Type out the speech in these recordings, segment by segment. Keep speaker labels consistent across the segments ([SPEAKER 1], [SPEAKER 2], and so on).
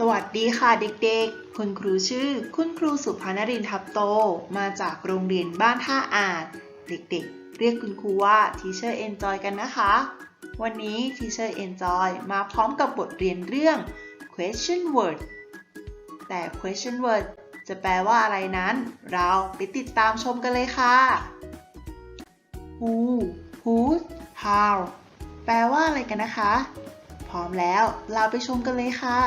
[SPEAKER 1] สวัสดีค่ะเด็กๆ คุณครูชื่อ คุณครูสุภานรินทร์ทับโต มาจากโรงเรียนบ้านท่าอาจเด็กๆ เรียกคุณครูว่า Teacher Enjoy กันนะคะ วันนี้ Teacher Enjoy มาพร้อมกับบทเรียนเรื่อง question word แต่ question word จะแปลว่าอะไรนั้น เราไปติดตามชมกันเลยค่ะ who who how แปลว่าอะไรกันนะคะ พร้อมแล้วเราไปชมกันเลยค่ะ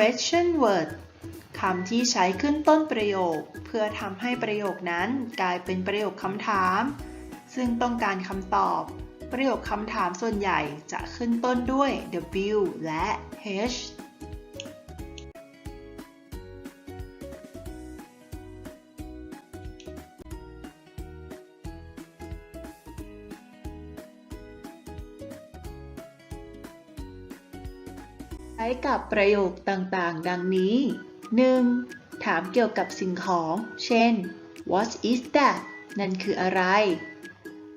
[SPEAKER 1] question word คำที่ใช้ขึ้นต้นประโยค เพื่อทำให้ประโยคนั้นกลายเป็นประโยคคำถาม ซึ่งต้องการคำตอบ ประโยคคำถามส่วนใหญ่จะขึ้นต้นด้วย W และ H ช้กับประโยคต่างๆ ดังนี้ 1. ถามเกี่ยวกับสิ่งของ เช่น What is that นั่นคืออะไร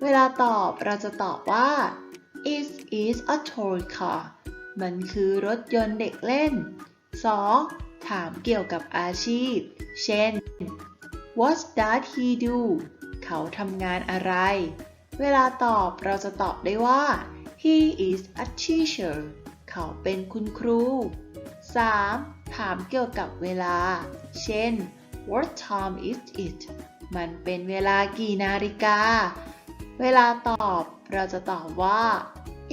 [SPEAKER 1] เวลาตอบเราจะตอบว่า It is a toy car มันคือรถยนต์เด็กเล่น 2. ถามเกี่ยวกับอาชีพ เช่น What does he do เขาทำงานอะไร เวลาตอบเราจะตอบได้ว่า He is a teacher เขาเป็นคุณครู 3. ถามเกี่ยวกับเวลา เช่น What time is it มันเป็นเวลากี่นาฬิกา เวลาตอบเราจะตอบว่า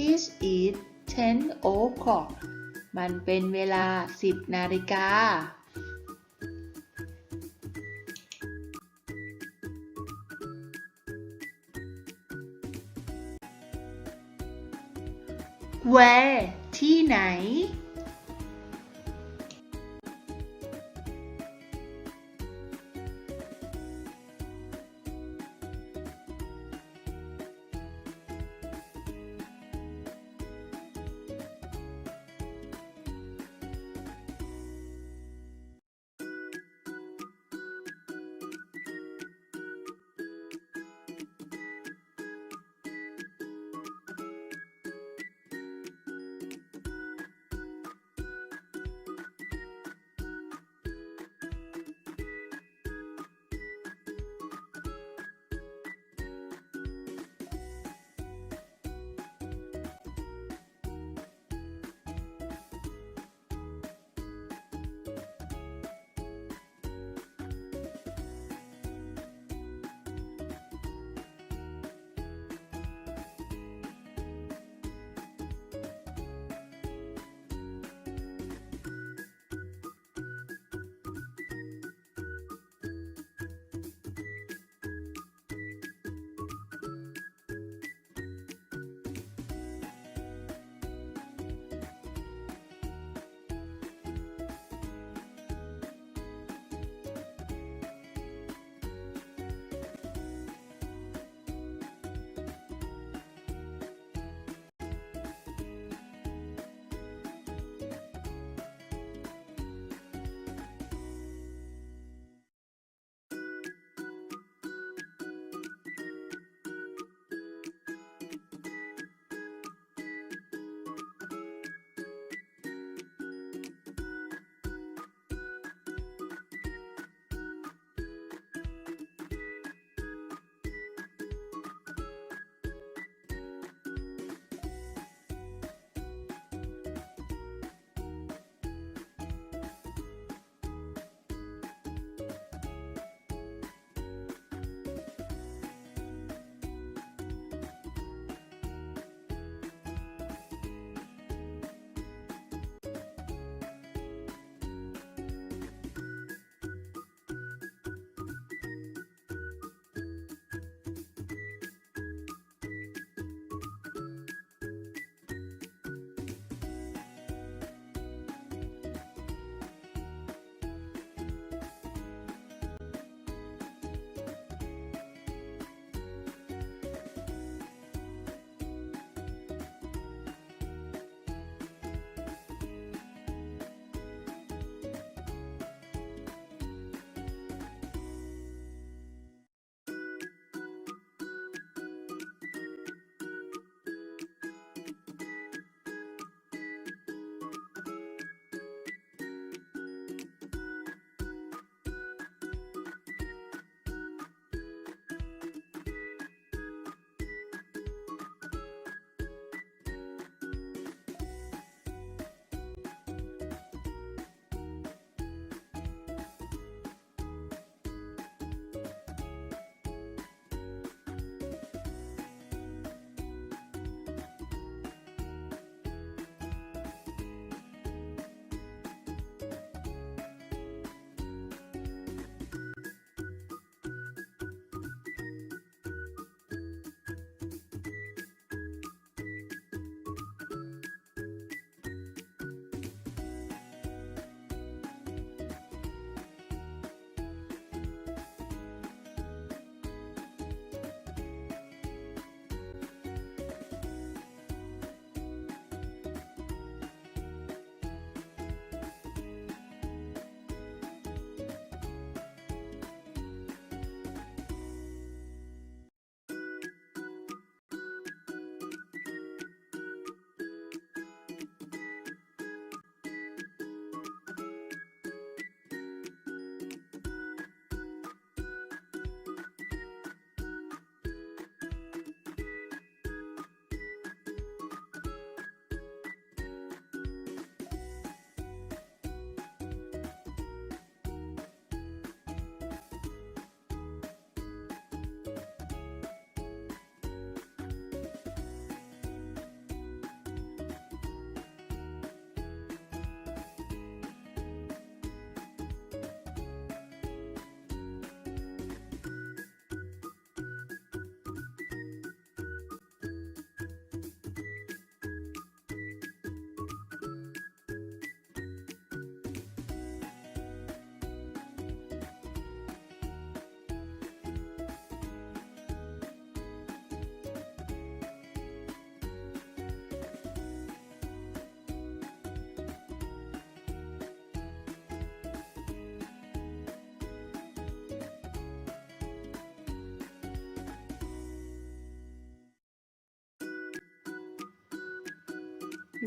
[SPEAKER 1] Is it 10 o'clock มันเป็นเวลา 10 นาฬิกา Where ที่ไหน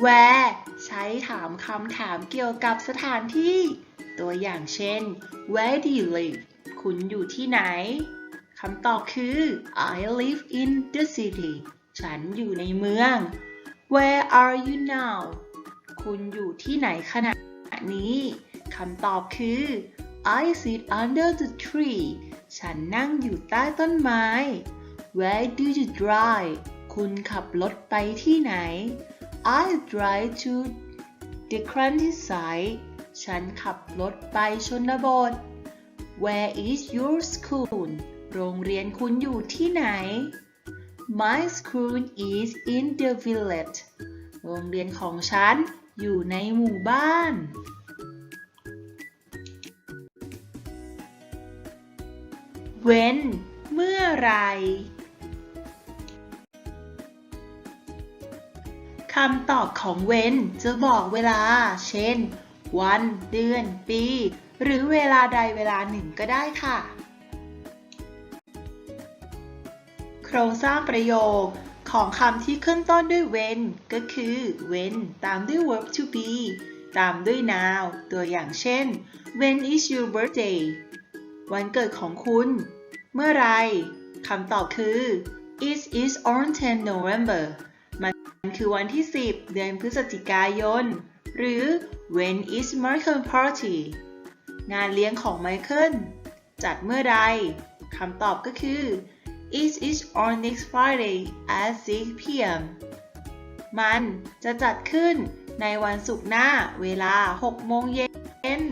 [SPEAKER 1] where ใช้ถามคำถามเกี่ยวกับสถานที่ ตัวอย่างเช่น where do you live คุณอยู่ที่ไหน คำตอบคือ I live in the city ฉันอยู่ในเมือง Where are you now คุณอยู่ที่ไหนขณะนี้ คำตอบคือ I sit under the tree ฉันนั่งอยู่ใต้ต้นไม้ Where do you drive คุณขับรถไปที่ไหน I drive to the countryside ฉันขับรถไปชนบท Where is your school โรงเรียนคุณอยู่ที่ไหน My school is in the village โรงเรียนของฉันอยู่ในหมู่บ้าน When เมื่อไรำตอบของ when จะบอกเวลา เช่น วัน เดือน ปี หรือเวลาใดเวลาหนึ่งก็ได้ค่ะ โครงสร้างประโยคของคำที่ขึ้นต้นด้วย when ก็คือ when ตามด้วย verb to be ตามด้วย noun ตัวอย่างเช่น when is your birthday วันเกิดของคุณ เมื่อไร คำตอบคือ it is on 10 November คือวันที่ 10 เดือนพฤศจิกายน หรือ when is Michael party งานเลี้ยงของไมเคิลจัดเมื่อใดคำตอบก็คือ it is on next Friday at 6 p.m. มันจะจัดขึ้นในวันศุกร์หน้าเวลา 6 โมงเย็น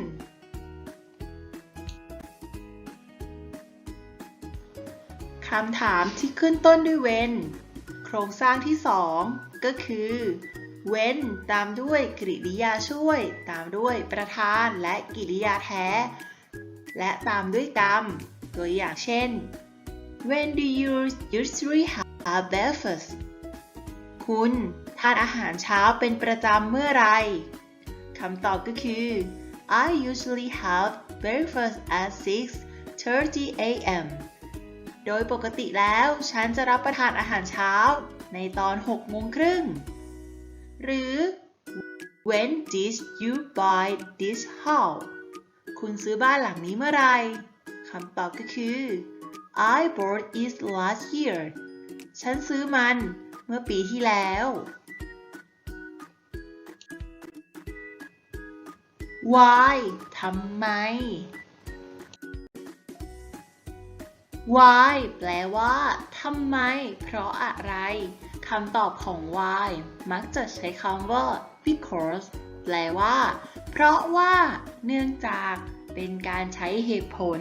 [SPEAKER 1] คำถามที่ขึ้นต้นด้วย when โครงสร้างที่ 2 ก็คือ when ตามด้วยกริยาช่วย ตามด้วยประธานและกริยาแท้ และตามด้วยกรรม ตัวอย่างเช่น When do you usually have breakfast คุณทานอาหารเช้าเป็นประจำเมื่อไรคำตอบก็คือ I usually have breakfast at 6:30 a.m. โดยปกติแล้วฉันจะรับประทานอาหารเช้าในตอน6โมงครึ่ง หรือ When did you buy this house คุณซื้อบ้านหลังนี้เมื่อไหรคำตอบก็คือ I bought it last year ฉันซื้อมันเมื่อปีที่แล้ว Why ทำไม Why แปลว่าทำไม เพราะอะไรคำตอบของ why มักจะใช้คำว่า because แปลว่า เพราะว่า เนื่องจาก เป็นการใช้เหตุผล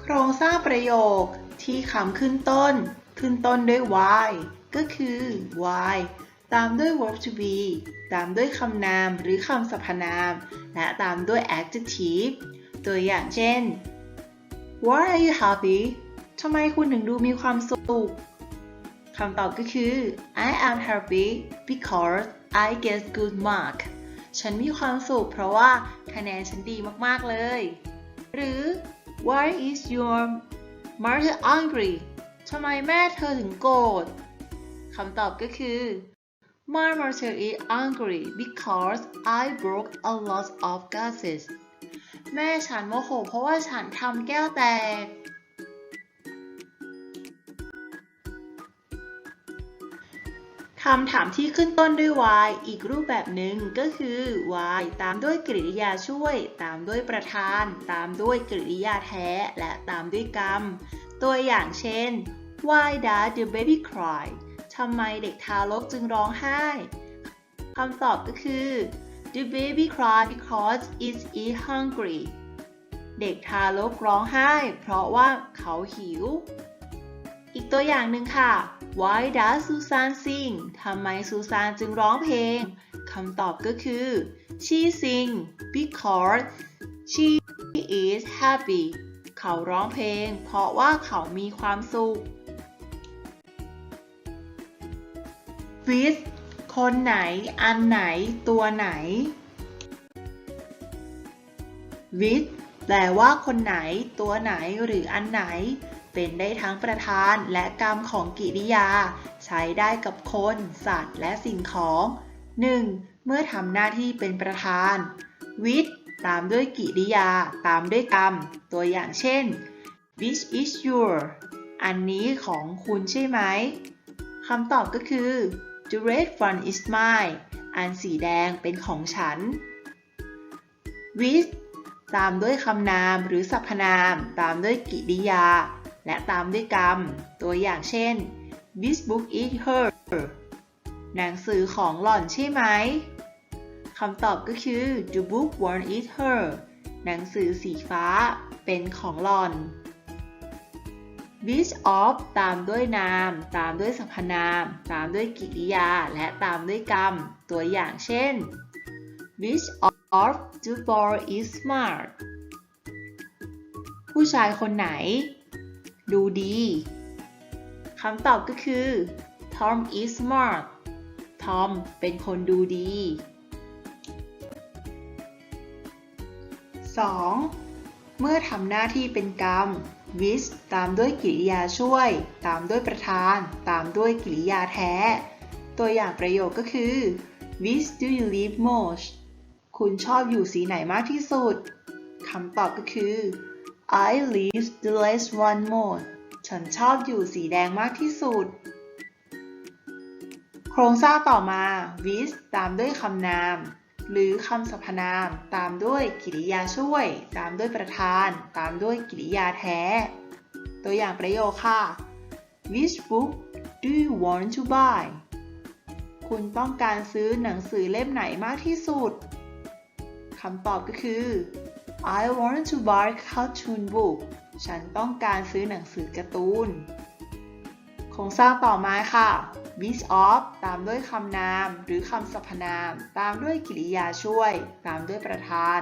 [SPEAKER 1] โครงสร้างประโยคที่คำขึ้นต้น ขึ้นต้นด้วย why ก็คือ why ตามด้วย verb to be ตามด้วยคำนามหรือคำสรรพนาม และตามด้วย adjective ตัวอย่างเช่น Why are you happy ทำไมคุณถึงดูมีความสุขคำตอบก็คือ I am happy because I get good mark ฉันมีความสุขเพราะว่าคะแนนฉันดีมากๆเลย หรือ Why is your mother angry ทำไมแม่เธอถึงโกรธคำตอบก็คือ My mother is angry because I broke a lot of glasses แม่ฉันโมโหเพราะว่าฉันทำแก้วแตก คำถามที่ขึ้นต้นด้วย why อีกรูปแบบหนึ่งก็คือ why ตามด้วยกริยาช่วย ตามด้วยประธาน ตามด้วยกริยาแท้ และตามด้วยกรรม ตัวอย่างเช่น why does the baby cry ทำไมเด็กทารกจึงร้องไห้ คำตอบก็คือ the baby cry because it is hungry เด็กทารกร้องไห้ เพราะว่าเขาหิว อีกตัวอย่างหนึ่งค่ะ Why does Susan sing ทำไมซูซานจึงร้องเพลง คำตอบก็คือ she sing because she is happy เขาร้องเพลง เพราะว่าเขามีความสุข with คนไหน อันไหน ตัวไหน with แปลว่าคนไหน ตัวไหนหรืออันไหน เป็นได้ทั้งประธานและกรรมของกิริยา ใช้ได้กับคน สัตว์ และสิ่งของ 1. เมื่อทำหน้าที่เป็นประธาน with ตามด้วยกิริยา ตามด้วยกรรม ตัวอย่างเช่น which is your อันนี้ของคุณใช่ไหมคำตอบก็คือ the red one is mine อันสีแดงเป็นของฉัน with ตามด้วยคำนามหรือสรรพนาม ตามด้วยกิริยา และตามด้วยกรรม ตัวอย่างเช่น this book is her หนังสือของหล่อนใช่ไหมคำตอบก็คือ the book one is her หนังสือสีฟ้าเป็นของหล่อน which of ตามด้วยนาม ตามด้วยสรรพนาม ตามด้วยกิริยา และตามด้วยกรรม ตัวอย่างเช่น which of the boy is smart ผู้ชายคนไหน ดูดีคำตอบก็คือ Tom is smart Tom เป็นคนดูดี 2. เมื่อทำหน้าที่เป็นกรรม with ตามด้วยกิริยาช่วย ตามด้วยประธาน ตามด้วยกิริยาแท้ ตัวอย่างประโยคก็คือ which do you live most คุณชอบอยู่สีไหนมากที่สุดคำตอบก็คือ I live the last one most ฉันชอบอยู่สีแดงมากที่สุด โครงสร้างต่อมา with ตามด้วยคำนาม หรือคำสรรพนามตามด้วยกิริยาช่วย ตามด้วยประธาน ตามด้วยกิริยาแท้ ตัวอย่างประโยคค่ะ Which book do you want to buy คุณต้องการซื้อหนังสือเล่มไหนมากที่สุด คำตอบก็คือ I want to buy cartoon book ฉันต้องการซื้อหนังสือการ์ตูนโครงสร้างต่อมาค่ะ which of ตามด้วยคำนาม หรือคำสรรพนาม ตามด้วยกริยาช่วย ตามด้วยประธาน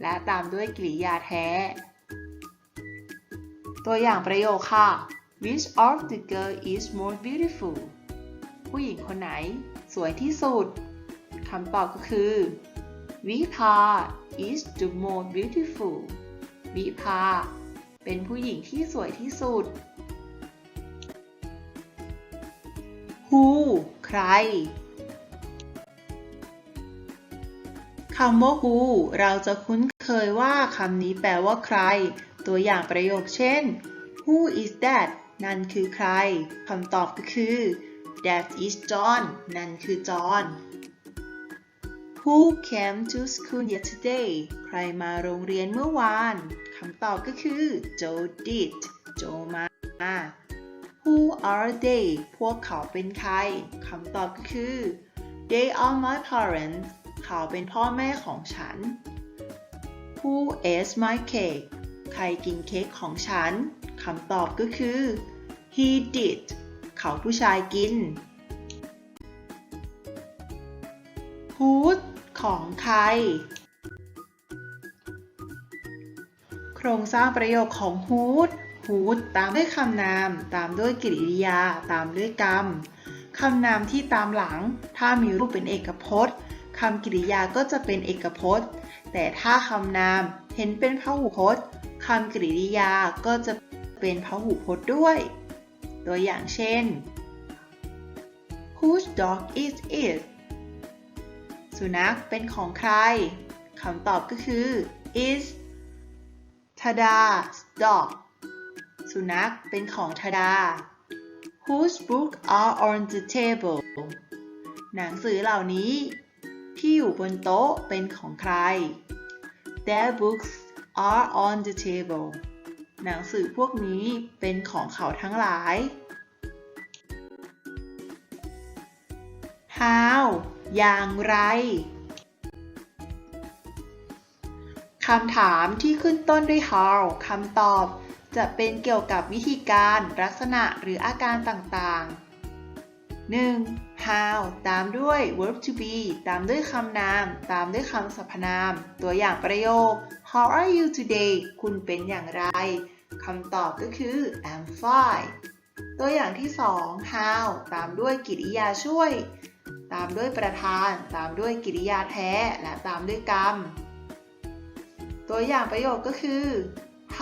[SPEAKER 1] และตามด้วยกริยาแท้ ตัวอย่างประโยคค่ะ which of the girl is more beautiful ผู้หญิงคนไหน สวยที่สุดคำตอบก็คือวิภา is the most beautiful วิภาเป็นผู้หญิงที่สวยที่สุด who ใคร คำว่า who เราจะคุ้นเคยว่าคำนี้แปลว่าใคร ตัวอย่างประโยคเช่น who is that นั่นคือใคร คำตอบก็คือ that is John นั่นคือจอห์น Who came to school yesterday ใครมาโรงเรียนเมื่อวาน คำตอบก็คือ Joe did โจมา Who are they พวกเขาเป็นใครคำตอบก็คือ They are my parents เขาเป็นพ่อแม่ของฉัน Who ate my cake ใครกินเค้กของฉันคำตอบก็คือ He did เขาผู้ชายกิน Whose ของใคร โครงสร้างประโยคของ whose whose ตามด้วยคำนาม ตามด้วยกริยา ตามด้วยกรรมคำนามที่ตามหลัง ถ้ามีรูปเป็นเอกพจน์คำกริยาก็จะเป็นเอกพจน์ แต่ถ้าคำนามเห็นเป็นพหูพจน์คำกริยาก็จะเป็นพหูพจน์ด้วย ตัวอย่างเช่น Whose dog is it สุนัขเป็นของใครคำตอบก็คือ is Tada's dog สุนัขเป็นของทดา Whose books are on the table หนังสือเหล่านี้ที่อยู่บนโต๊ะเป็นของใคร Their books are on the table หนังสือพวกนี้เป็นของเขาทั้งหลาย How อย่างไร คำถามที่ขึ้นต้นด้วย how คำตอบ จะเป็นเกี่ยวกับวิธีการลักษณะหรืออาการต่างๆ 1. how ตามด้วย verb to be ตามด้วยคำนาม ตามด้วยคำสรรพนาม ตัวอย่างประโยค how are you today คุณเป็นอย่างไร คำตอบก็คือ I'm fine ตัวอย่างที่ 2 how ตามด้วยกริยาช่วย ตามด้วยประธาน ตามด้วยกริยาแท้ และตามด้วยกรรม ตัวอย่างประโยคก็คือ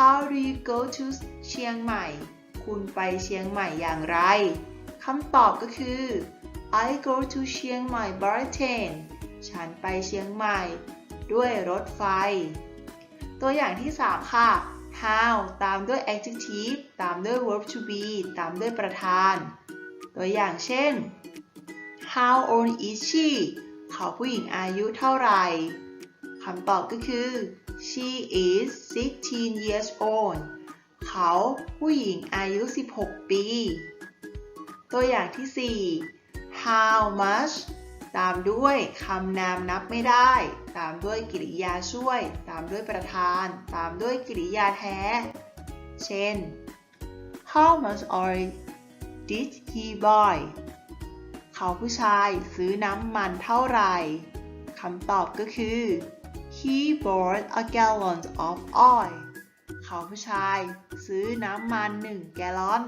[SPEAKER 1] How do you go to เชียงใหม่ คุณไปเชียงใหม่อย่างไร คำตอบก็คือ I go to เชียงใหม่ by train ฉันไปเชียงใหม่ ด้วยรถไฟ ตัวอย่างที่ 3 ค่ะ how ตามด้วย adjective ตามด้วย verb to be ตามด้วยประธาน ตัวอย่างเช่น how old is she เขาผู้หญิงอายุเท่าไหร่คำตอบก็คือ she is 16 years old เขาผู้หญิงอายุ 16 ปี ตัวอย่างที่ 4 how much ตามด้วยคำนามนับไม่ได้ ตามด้วยกริยาช่วย ตามด้วยประธาน ตามด้วยกริยาแท้ เช่น how much oil did he buy เขาผู้ชายซื้อน้ำมันเท่าไหร่คำตอบก็คือ he bought a gallon of oil เขาผู้ชายซื้อน้ำมันหนึ่งแกลลอน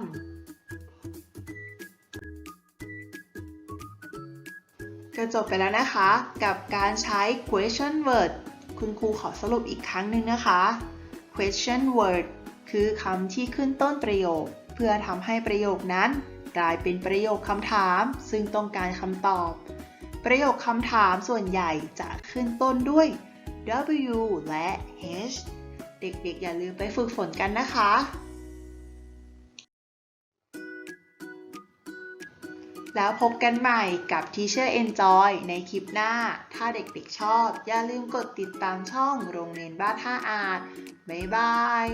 [SPEAKER 1] ก็จบไปแล้วนะคะ กับการใช้ question word คุณครูขอสรุปอีกครั้งหนึ่งนะคะ question word คือคำที่ขึ้นต้นประโยค เพื่อทำให้ประโยคนั้นกลายเป็นประโยคคำถาม ซึ่งต้องการคำตอบ ประโยคคำถามส่วนใหญ่จะขึ้นต้นด้วย W และ H เด็กๆ อย่าลืมไปฝึกฝนกันนะคะ แล้วพบกันใหม่กับ Teacher Enjoy ในคลิปหน้า ถ้าเด็กๆ ชอบ อย่าลืมกดติดตามช่องโรงเรียนบ้านท่าอาจบ๊ายบาย